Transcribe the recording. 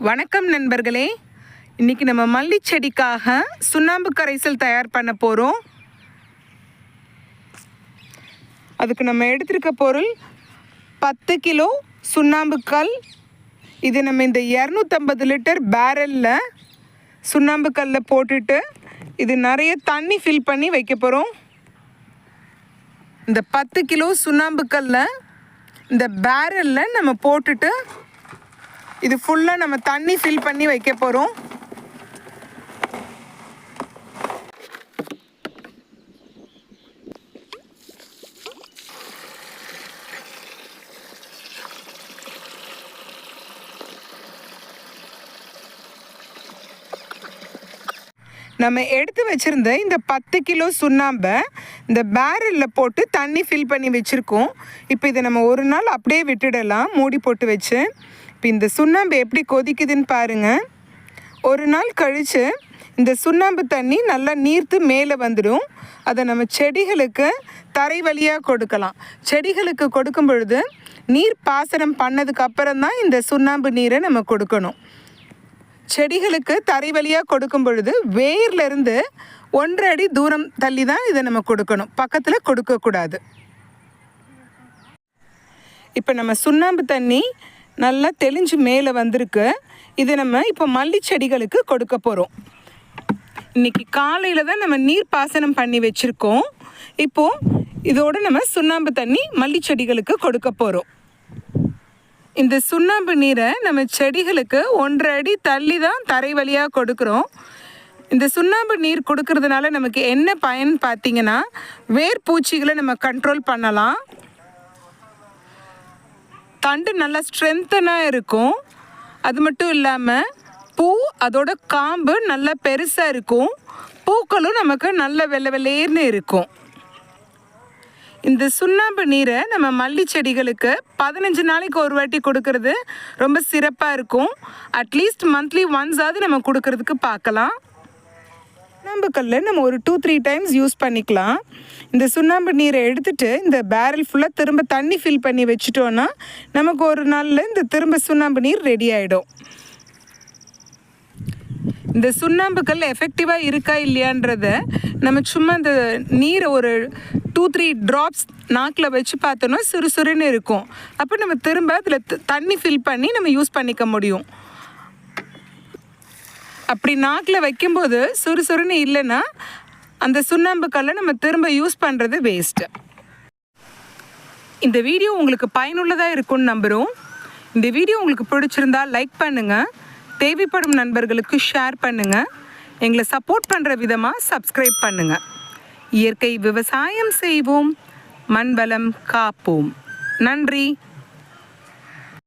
வணக்கம் நண்பர்களே. இன்னைக்கு நம்ம மல்லி செடிக்காக சுண்ணாம்பு கரைசல் தயார் பண்ண போகிறோம் அதுக்கு நம்ம எடுத்திருக்க பொருள் பத்து கிலோ சுண்ணாம்பு கல். இது நம்ம இந்த இரநூத்தம்பது லிட்டர் பேரலில் சுண்ணாம்பு கல்லை போட்டுட்டு இது நிறைய தண்ணி ஃபில் பண்ணி வைக்க போகிறோம் இந்த பத்து கிலோ சுண்ணாம்பு கல்லை இந்த பேரலில் நம்ம போட்டுட்டு இது ஃபுல்லாக நம்ம தண்ணி ஃபில் பண்ணி வைக்க போகிறோம் நம்ம எடுத்து வச்சுருந்த இந்த பத்து கிலோ சுண்ணாம்பை இந்த பேரலில் போட்டு தண்ணி ஃபில் பண்ணி வச்சுருக்கோம். இப்போ இதை நம்ம ஒரு நாள் அப்படியே விட்டுடலாம். மூடி போட்டு வச்சு. இப்போ இந்த சுண்ணாம்பு எப்படி கொதிக்குதுன்னு பாருங்கள் ஒரு நாள் கழித்து இந்த சுண்ணாம்பு தண்ணி நல்லா நீர்த்து மேலே வந்துடும். அதை நம்ம செடிகளுக்கு தரை வழியாக கொடுக்கலாம். செடிகளுக்கு கொடுக்கும் பொழுது நீர் பாசனம் பண்ணதுக்கு அப்புறம் தான் இந்த சுண்ணாம்பு நீரை நம்ம கொடுக்கணும். செடிகளுக்கு தரை வழியாக கொடுக்கும் பொழுது வேர்லேருந்து ஒன்றரை அடி தூரம் தள்ளி தான் இதை நம்ம கொடுக்கணும். பக்கத்தில் கொடுக்கக்கூடாது. இப்போ நம்ம சுண்ணாம்பு தண்ணி நல்லா தெளிஞ்சு மேலே வந்திருக்கு. இது நம்ம இப்போ மல்லி செடிகளுக்கு கொடுக்க போகிறோம் இன்னைக்கு காலையில் தான் நம்ம நீர் பாசனம் பண்ணி வச்சுருக்கோம். இப்போது இதோட நம்ம சுண்ணாம்பு தண்ணி மல்லி செடிகளுக்கு கொடுக்க போகிறோம் இந்த சுண்ணாம்பு நீரை நம்ம செடிகளுக்கு ஒன்றரை அடி தள்ளி தான் தரை வழியாக கொடுக்குறோம். இந்த சுண்ணாம்பு நீர் கொடுக்கறதுனால நமக்கு என்ன பயன் பார்த்தீங்கன்னா வேர் பூச்சிகளை நம்ம கண்ட்ரோல் பண்ணலாம். தண்டு நல்லா ஸ்ட்ரென்த்தனாக இருக்கும். அது மட்டும் இல்லாமல் பூ அதோட காம்பு நல்லா பெருசாக இருக்கும். பூக்களும் நமக்கு நல்ல வெள்ளை வெள்ளையர்னு இருக்கும். இந்த சுண்ணாம்பு நீரை நம்ம மல்லி செடிகளுக்கு பதினஞ்சு நாளைக்கு ஒரு வாட்டி கொடுக்கறது ரொம்ப சிறப்பாக இருக்கும். அட்லீஸ்ட் மந்த்லி ஒன்ஸாவது நம்ம கொடுக்கறதுக்கு பார்க்கலாம். சுண்ணாம்பு கல்லை நம்ம ஒரு டூ த்ரீ டைம்ஸ் யூஸ் பண்ணிக்கலாம். இந்த சுண்ணாம்பு நீரை எடுத்துட்டு இந்த பேரல் ஃபுல்லாக திரும்ப தண்ணி ஃபில் பண்ணி வச்சுட்டோன்னா நமக்கு ஒரு நாளில் இந்த திரும்ப சுண்ணாம்பு நீர் ரெடி ஆகிடும் இந்த சுண்ணாம்புக்கல் எஃபெக்டிவாக இருக்கா இல்லையான்றத நம்ம சும்மா இந்த நீரை ஒரு டூ த்ரீ ட்ராப்ஸ் நாக்கில் வச்சு பார்த்தோன்னா சுறுசுறுன்னு இருக்கும். அப்போ நம்ம திரும்ப அதில் தண்ணி ஃபில் பண்ணி நம்ம யூஸ் பண்ணிக்க முடியும். அப்படி நாக்கில் வைக்கும்போது சுறுசுறுன்னு இல்லைன்னா அந்த சுண்ணாம்பு கல்லை நம்ம திரும்ப யூஸ் பண்ணுறது வேஸ்ட்டு இந்த வீடியோ உங்களுக்கு பயனுள்ளதாக இருக்கும்னு நம்புகிறோம் இந்த வீடியோ உங்களுக்கு பிடிச்சிருந்தா லைக் பண்ணுங்கள் தேவைப்படும் நண்பர்களுக்கு ஷேர் பண்ணுங்கள் எங்களை சப்போர்ட் பண்ணுற விதமாக சப்ஸ்கிரைப் பண்ணுங்கள் இயற்கை விவசாயம் செய்வோம். மண் வளம் காப்போம். நன்றி.